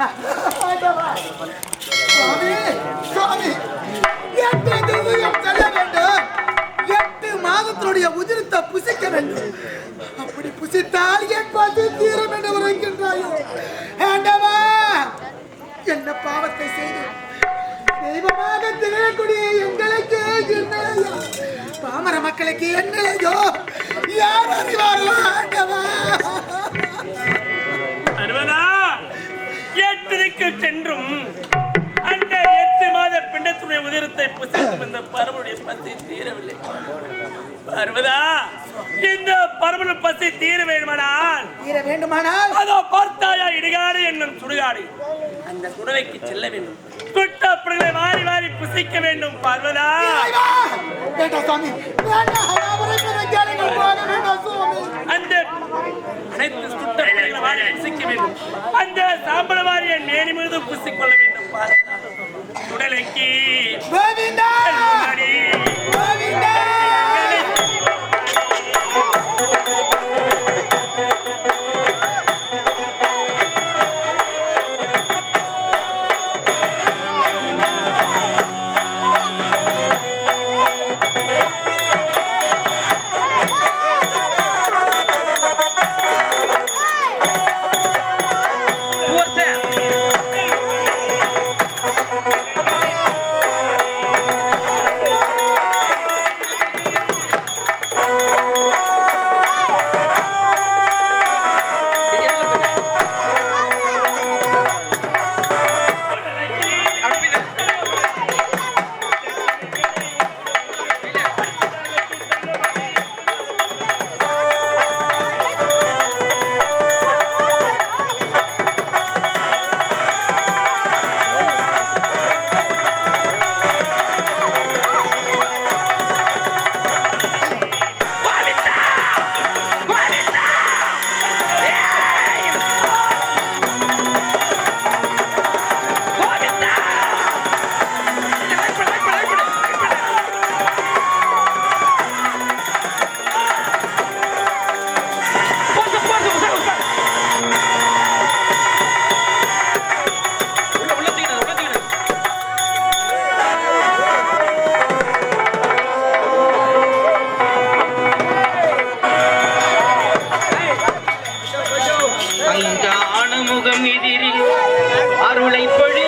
ஆண்டவா. சுவாமி, சுவாமி, எட்டு திவ்யம் செல்ல வேண்டும். எட்டு மாதத்தினுடைய உதிரத்தை புசிக்க வேண்டும் அப்படி புசித்தால் என் பசி தீரும் என்று உரைக்கின்றாயோ ஆண்டவா என்ன பாவத்தை செய்து தெய்வமாக திகழக்கூடிய எங்களுக்கு என்னையோ பாமர மக்களுக்கு என்னையோ யார் அறிவார்கள் ஆண்டவா எட்டிற்கு சென்றும் அந்த எட்டு மாத பிண்டத்துடைய உதிரத்தை புசிக்கும் இந்த பரமனுடைய பசி தீரவில்லை. பர்வதா? இந்த பரமனு பசி தீர வேண்டுமானால் தீர வேண்டுமானால் அதோ பார்த்தாயா இடுகாடு என்னும் சுடுகாடு அந்த குடவைக்கு செல்ல வேண்டும். குட்டப்படங்களை வாரி வாரி புசிக்க வேண்டும் பார்வதா? அந்த அனைத்து சுட்டப்படங்களை புசிக்க வேண்டும். அந்த சாம்பல வாரிய மேனி மீது புசிக்கொள்ள வேண்டும். உடலைக்கு முகம் எதிரி அருளை பொழி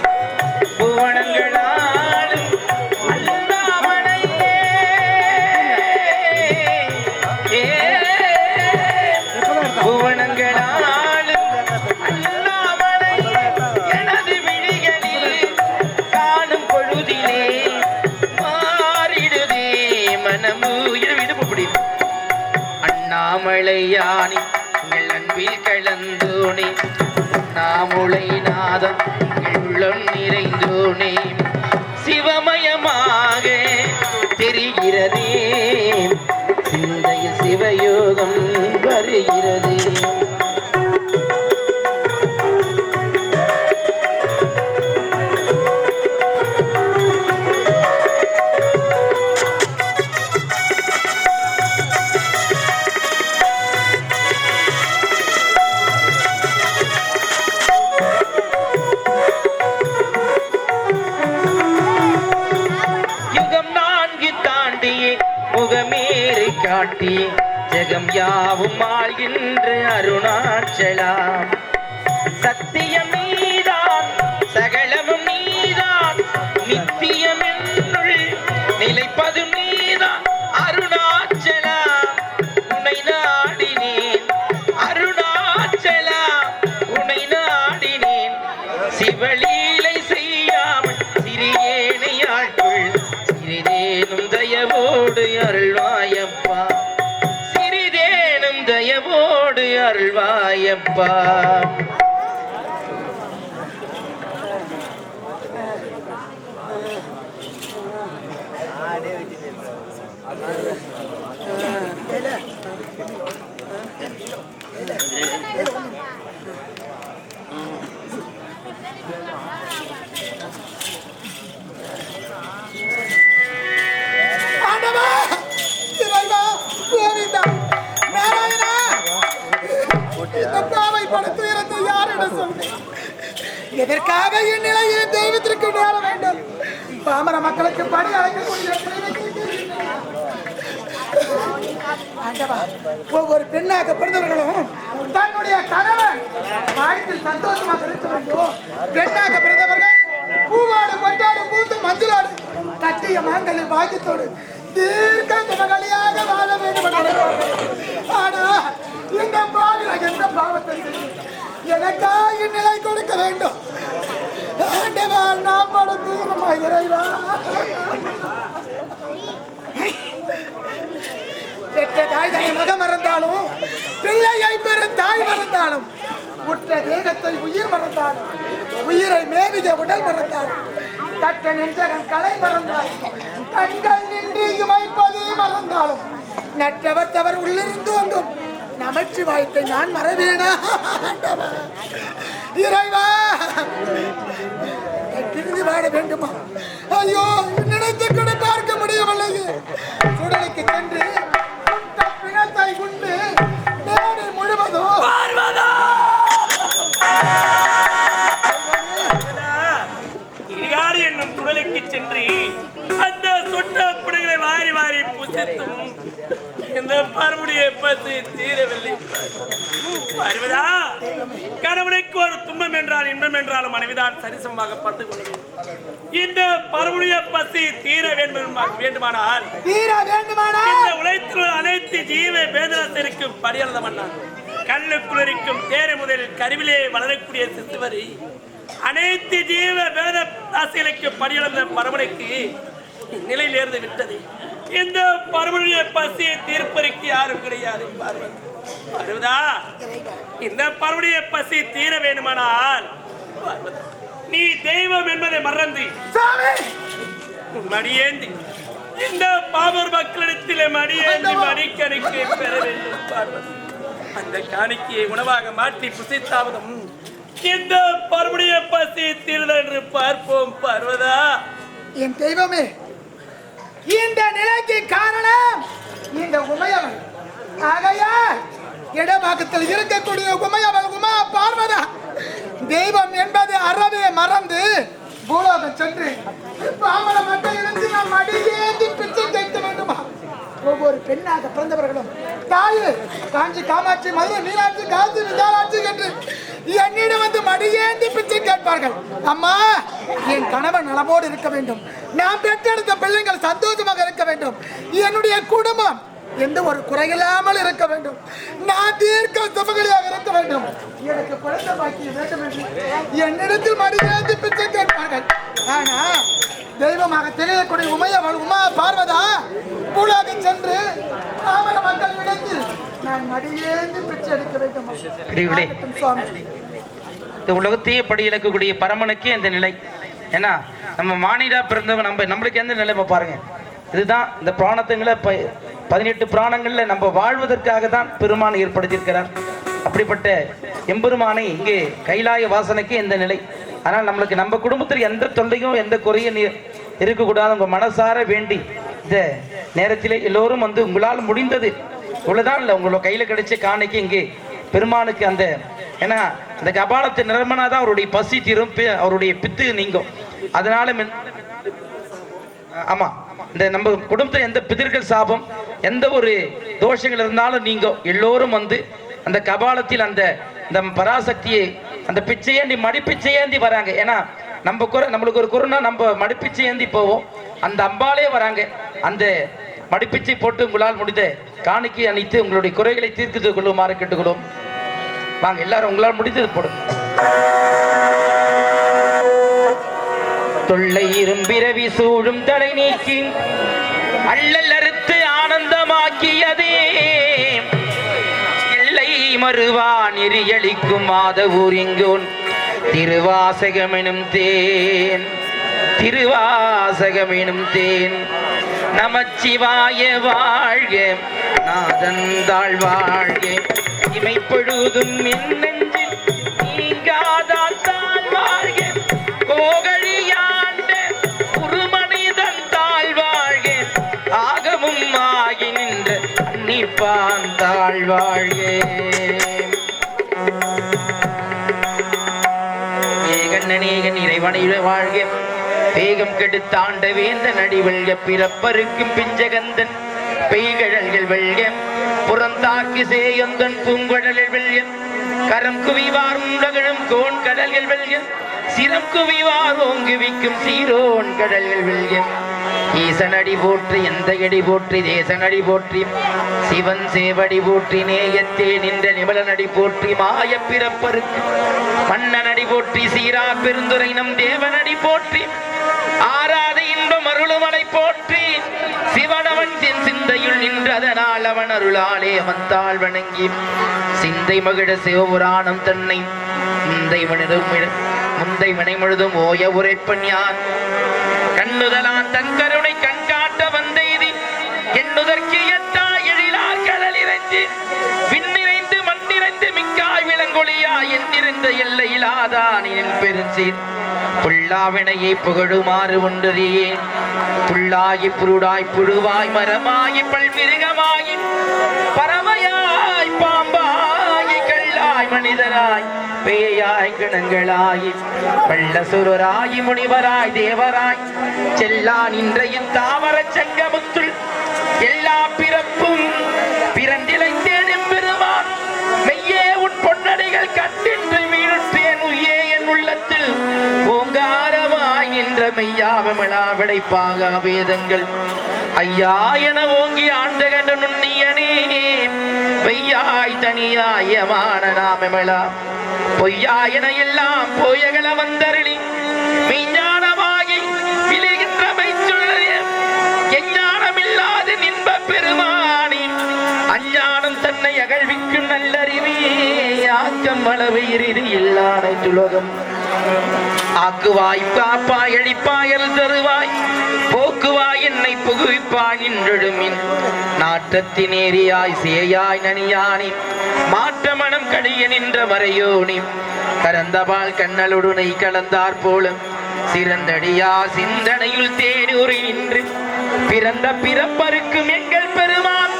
அண்ணாமலையானி எங்கள் அன்பில் கலந்தோனே. அண்ணாமுலை நாதம் உள்ளம் நிறைந்தோனே. சிவமயமாக தெரிகிறதே. சிந்தைய சிவயோகம் வருகிறதே. அருள்வாயப்பா ஆண்டவா ஒவ்வொரு பெண்ணாக பிறந்தவர்களும் தன்னுடைய கணவன் வாழ்க்கையில் சந்தோஷமாக இருக்க வேண்டும் பெண்ணாக பிறந்தவர்கள் பூவாடு கொண்டாடு பூத்து மஞ்சளாடு கட்டிய மாங்கல்ய பாக்கியத்தோடு தீர்க்க வாழ வேண்டும் ஆனா இந்த பாவில எந்த பாவத்தை எனக்கா இந்நிலை கொடுக்க வேண்டும். ஆண்டவா நான் படுத்து இறைவா? பெற்ற தாய் தன்னை மகம் மறந்தாலும் பிள்ளையை பெறும் தாய் மறந்தாலும் உற்ற தேகத்தை உயிர் மறந்தாலும் உயிரை மேவித உடல் மறந்தாலும் தட்ட நெஞ்சகன் கலை மறந்தாலும் கண்கள் நின்று இமைப்பது மறந்தாலும் நற்றவர் தவர் உள்ளிருந்து ஒன்றும் நமச்சிவாயத்தை நான் மறவேனா? இறைவா! திரும்பி வாழ வேண்டுமா? ஐயோ நினைத்து கூட பார்க்க முடியவில்லை சுடலைக்கு சென்று தன் பிணத்தை மேடை முழுவதும். என்னும் துடலுக்கு சென்று அந்த சொட்ட வாரி வாரி புசித்தும் இந்த பருமுடியை பற்றி தீரவில்லை. பார்வதா! கணவனை ஒரு துன்பம் என்றால் இன்பம் என்றாலும் மனைவிதான் சரிசமமாக பார்த்துக் கொள்ளும் இந்த பருமுடிய பசி தீர வேண்டும் வேண்டுமானால் தீர வேண்டுமானா இந்த உள்ள அனைத்து ஜீவ வேதனத்திற்கும் படியளந்த மன்னான் கல்லுக்குளிரிக்கும் தேரை முதல் கருவிலே வளரக்கூடிய சிசுவரி அனைத்து ஜீவ வேத ராசிகளுக்கு படியளந்த பரமனுக்கு நிலை நேர்ந்து விட்டது. இந்த பரமனுடைய பசியை தீர்ப்பதற்கு யாரும் கிடையாது. பார்வதி பார்வதா இந்த பரமனுடைய பசி தீர வேண்டுமானால் நீ தெய்வம் என்பதை மறந்து மடியேந்தி இந்த பாமர் மக்களிடத்திலே மடியேந்தி மடிக்கணிக்கை பெற வேண்டும் அந்த காணிக்கையை உணவாக மாற்றி புசித்தாவதும் இந்த பருமுடைய பசி தீர்தல் என்று பார்ப்போம் பார்வதா. என் தெய்வமே இந்த நிலைக்கு காரணம் இந்த உமையவள் ஆகையா இடமாக்கத்தில் இருக்கக்கூடிய உமையவள் உமா பார்வதா. தெய்வம் என்பது அறவே மறந்து பூலோகம் சென்று பாமர இருந்து நாம் அடியேந்தி பிச்சை கேட்க வேண்டுமா? ஒவ்வொரு பெண்ணாக பிறந்தவர்களும் தாய் காஞ்சி காமாட்சி மதுரை மீனாட்சி காஞ்சி விசாலாட்சி என்று என்னிடம் வந்து மடியேந்தி பிச்சை கேட்பார்கள். அம்மா என் கணவன் நலமோடு இருக்க வேண்டும். நான் பெற்றெடுத்த பிள்ளைகள் சந்தோஷமாக இருக்க வேண்டும். என்னுடைய குடும்பம் எந்த ஒரு குறையில்லாமல் இருக்க வேண்டும். நான் தீர்க்க சுமகலியாக இருக்க வேண்டும். எனக்கு குழந்தை பாக்கியம் வேண்டும் என்று என்னிடத்தில் மடியேந்தி பிச்சை கேட்பார்கள். ஆனா தெய்வமாக திகழக்கூடிய உமையவள் உமா பார்வதா பூலோகம் சென்று பாமர மக்கள் இடத்தில் நான் மடியேந்தி பிச்சை எடுக்க வேண்டும். சுவாமி. இந்த உலகத்தையே படி இழக்கக்கூடிய பரமனுக்கு இந்த நிலை. ஏன்னா நம்ம மானிடா பிறந்தவன் நம்ம நம்மளுக்கு எந்த நிலைமை பாருங்க. இதுதான் இந்த பிராணத்துங்களை பதினெட்டு பிராணங்கள்ல நம்ம வாழ்வதற்காக தான் பெருமான் ஏற்படுத்தியிருக்கிறார். அப்படிப்பட்ட எம்பெருமானை இங்கே கைலாய வாசனைக்கு இந்த நிலை. ஆனால் நம்மளுக்கு நம்ம குடும்பத்தில் எந்த தொல்லையும் எந்த குறையும் இருக்கக்கூடாது. உங்க மனசார வேண்டி இந்த நேரத்திலே எல்லோரும் வந்து உங்களால் முடிந்தது இவ்வளவுதான் இல்லை. உங்களோட கையில கிடைச்ச காணிக்கு இங்கே பெருமானுக்கு அந்த ஏன்னா அந்த கபாலத்தை நிரம்பனாதான் அவருடைய பசி தீரும் பி- அவருடைய பித்து நீங்கும். அதனால மின்- ஆமா. இந்த நம்ம குடும்பத்தில் எந்த பிதிர்கள் சாபம் எந்த ஒரு தோஷங்கள் இருந்தாலும் நீங்கள் எல்லோரும் வந்து அந்த கபாலத்தில் அந்த இந்த பராசக்தியை அந்த பிச்சையேந்தி மடிப்பிச்சையேந்தி வராங்க. ஏன்னா நம்ம குறை நம்மளுக்கு ஒரு குறைனா நம்ம மடிப்பிச்சையேந்தி போவோம். அந்த அம்பாலே வராங்க. அந்த மடிப்பிச்சை போட்டு உங்களால் முடிந்த காணிக்கை அணித்து உங்களுடைய குறைகளை தீர்த்து கொள்ளுமாறு கேட்டுக்கொள்ளும் வாங்க எல்லாரும் உங்களால் முடிந்தது போடும் தொல்லை இரும்பிரவி சூழும் தடை நீக்கி அள்ளல் அறுத்து ஆனந்தமாக்கியதே. இல்லை மறுவான் எரியளிக்கும் மாதவூர் இங்கோன் திருவாசகமெனும் தேன் திருவாசகமெனும் தேன். நமச்சிவாய வாழ்க நாதந்தாள் வாழ்க. இமைப்பொழுதும் என் நெஞ்சில் நீங்காதான் வாழ்க. கோகழியாண்ட தான் தாழ் வாழ்க ஏகன்னேகன் இறைவனையில வாழ்க. வேகம் கெடுத்தாண்ட வேந்த நடிவழ்க பிறப்பருக்கு பிஞ்சகந்தன் பெய்கழல்கள் வெள்க புறந்தாக்கி சேயந்தன் பூங்குழலில் வெல்க. கரம் குவிவார் உலகழும் கோன் கடல்கள் வெள்க சிரம் குவிவார் ஓங்குவிக்கும் சீரோன் கடல்கள் வெல்க. ஈசனடி போற்றி எந்த போற்றி தேசனடி போற்றி சிவன் சேவடி போற்றி நேயத்தே நின்ற நிமலனடி போற்றி மாய பிறப்பருக்கு மன்னனடி போற்றி சீரா பெருந்துரை நம் தேவனடி போற்றி ஆராத இன்பம் அருளுமலை போற்றி சிவனவன் தென் சிந்தையுள் நின்றதனால் அவன் அருளாலே அவன்தாள் வணங்கி சிந்தை மகிழ சிவபுராணம் தன்னை முந்தை மனிதம் முந்தை மனை முழுதும் ஓய உரைப்பன் யான்? கண்ணுதலான் தன் கருணை கண் காட்ட வந்தெய்தி எண்ணுதற்கு எத்தா எழிலார் கடல் இறைஞ்சி விண்ணிறைந்து மண்ணிறைந்து மிக்காய் விளங்கொழியா என்றிருந்த எல்லையிலாதானின் பெருஞ்சீர். புல்லாவினையை புகழுமாறு ஒன்றறியே புல்லாகி புருடாய் புழுவாய் மரமாகி பல்மிருகமாகி பறவையாய் பாம்பா மனிதராய் மனிதராய் பேயாய் கிணங்களாய் பள்ளசுரராய் முனிவராய் தேவராய் செல்லா நின்ற இத்தாவர சங்கமுத்துள் எல்லா பிறப்பும் பிறந்திலைந்தேனும் பெருமான் மெய்யே உன் பொன்னடைகள் கட்டின்று வீழ்த்தேன் உயே என் உள்ளத்தில் ஓங்காரமாய் நின்ற மெய்யாவமிழா விடைப்பாக வேதங்கள். ஐயா என ஓங்கி ஆண்ட கண்டு நுண்ணியனே பெய்யாய் தனியாயமான நாமமிழா பொய்யா என எல்லாம் போயகல வந்தருளி. மெய்ஞானமாகி விழுகின்ற மெய்ச்சுழலே எஞ்ஞானமில்லாத நின்ப பெருமானி. அஞ்ஞானம் தன்னை அகழ்விக்கும் நல்லறிவே. ஆக்கம் அளவு இறுதி இல்லாத துலகம். ஆக்குவாய் காப்பாய் அழிப்பாயல் தருவாய். போக்குவாய் என்னை புகுவிப்பாய் நின்றெழுமின் நாட்டத்தினேரியாய் சேயாய் நனியானி மாற்ற மனம் கடிய நின்ற மறையோனி கரந்தபால் கண்ணலுடனை கலந்தார் போலும். சிறந்தடியா சிந்தனையுள் தேனூறி நின்று. பிறந்த பிறப்பருக்கும் எங்கள் பெருமான்.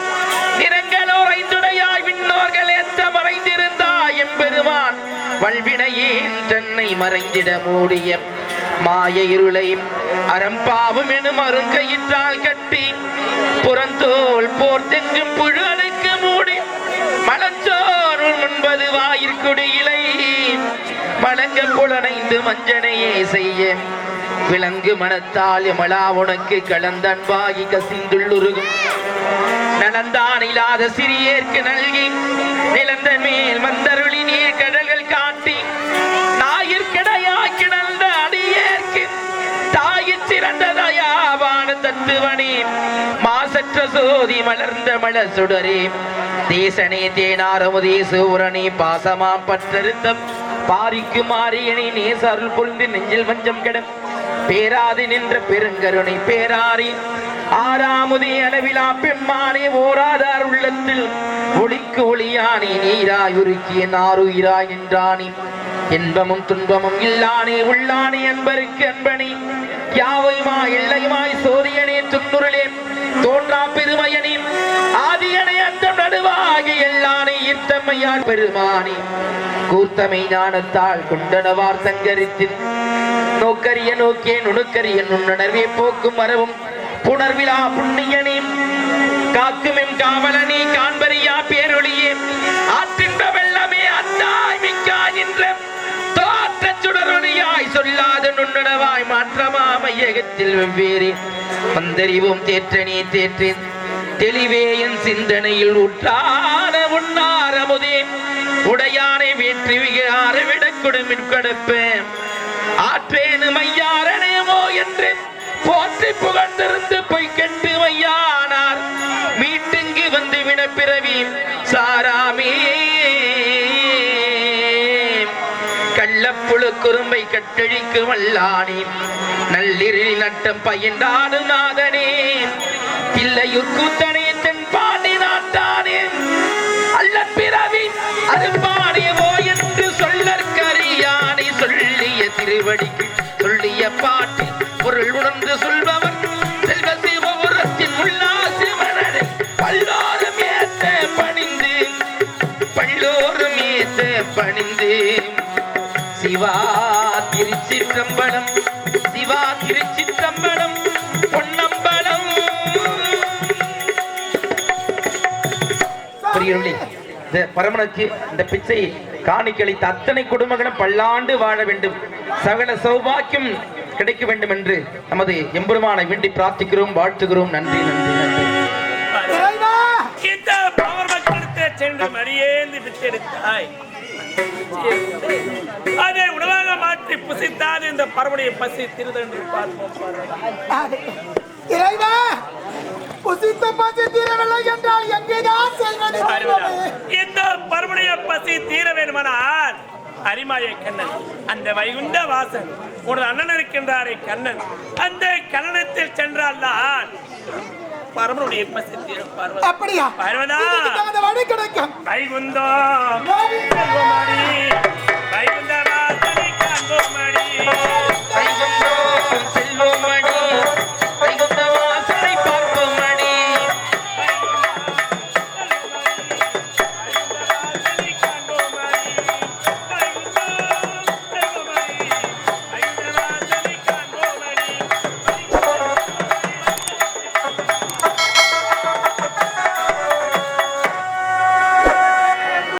நிறங்களோரைந்துடையாய் விண்ணோர்கள் ஏற்ற மறைந்து பெருமான் வல்வினையின் தன்னை மறைந்திட மூடிய மாய இருளை அறம்பாவும் எனும் அருங்கையிற்றால் கட்டி புறந்தோல் போர்த்தெங்கும் புழலுக்கு மூடி மலச்சோருள் முன்பது வாயிற்குடியிலை வழங்க புலனைந்து மஞ்சனையே செய்ய விலங்கு மனத்தால் எமலா உனக்கு கலந்தன்பாகி கசிந்துள்ளுருகும். தந்தான் இல்லாத சிறியேற்கு நல்கி நிலந்த மேல் மந்தருளி நீர் கடல்கள் காட்டி ஞாயிற்கிடையாய் கிடந்த அடியேற்கு தாயிற் சிறந்த தயாவான தத்துவனே மாசற்ற சோதி மலர்ந்த மல சுடரே தேசனே தேனாரமுதே சூரனே பாசமாம் பற்றறுத்தம் பாரிக்கு மாறியனை நேச அருள் புரிந்து நெஞ்சில் வஞ்சம் கெட பேராதி நின்ற பெருங்கருணை பேராரி ஆறாமுதே அளவிலா பெம்மானே ஓராதார் உள்ளத்தில். ஒளிக்கு ஒளியானே நீராய் உருக்கிய நாருயிராய் என்றானே இன்பமும் துன்பமும் இல்லானே உள்ளானே அன்பருக்கு அன்பனே. யாவையுமா இல்லையுமாய் சோரியனே துன்புருளே தோன்றா பெருமையனே. ஆதியனை அந்த நடுவாகி எல்லானே ஈர்த்தம்மையார் பெருமானே. கூர்த்தமை ஞானத்தால் கொண்டனவார் சங்கரித்தின் நோக்கரிய நோக்கிய நுணுக்கரிய நுண்ணணர்வே போக்கும் மரவும் புணர்விழா புண்ணியனே. காக்குமெம் காவலனே காண்பரியா பேரொழியே. ஆற்றின்ற வெள்ளமே அத்தாய் மிக்காய் நின்ற தோற்ற சுடரொழியாய் சொல்லாத நுண்ணடவாய் மாற்றமா மையகத்தில் வெவ்வேறு. வந்தறிவோம் தேற்றனே தேற்றேன். தெளிவே என் சிந்தனையில் உற்றான உண்ணாரமுதே உடையானை வேற்றி விகார விடக் கடப்பேன். ஆற்றேனு மைய குறும்பை கட்டழிக்கு வல்லானே. நள்ளிரி நட்டம் பயின்றாடு நாதனே. பிள்ளையுர் கூத்தனே தென் பாண்டி நாட்டானே. அல்ல பிறவி அருப்பாடியவோ என்று சொல்லற்கரியானை சொல்லிய திருவடிக்கு சொல்லிய பாட்டி பொருள் உணர்ந்து சொல்பவன் செல்வ சிவபுரத்தின் உள்ளாசி மனதை பல்லோரும் ஏத்த பணிந்து பல்லோரும் ஏத்த பணிந்து சிவா திருச்சிற்றம்பலம் பொன்னம்பலம். புரியவில்லை இந்த பரமனுக்கு இந்த பிச்சை காணிக்களித்த அத்தனை குடும்பங்களும் பல்லாண்டு வாழ வேண்டும். சகல சௌபாக்கியம் கிடைக்க வேண்டும் என்று நமது எம்பெருமானை வேண்டி பிரார்த்திக்கிறோம் வாழ்த்துகிறோம். நன்றி நன்றி நன்றி. சென்று அதை உணவாக மாற்றி புசித்தால் இந்த பரவடைய பசி பார்வதா. இறைவா புசித்த பசி தீரவில்லை என்றால் எங்கேதான் செல்வது பார்வதா. தெய்வமே? இந்த பரவடைய பசி தீர வேண்டுமானால் அரிமாய கண்ணன் அந்த வைகுண்ட வாசன் உனது அண்ணன் இருக்கின்றாரே கண்ணன் அந்த கண்ணனத்தில் சென்றால் தான் பரமனுடைய பசி பார்வதா அப்படியா பார்வதா வைகுந்தம்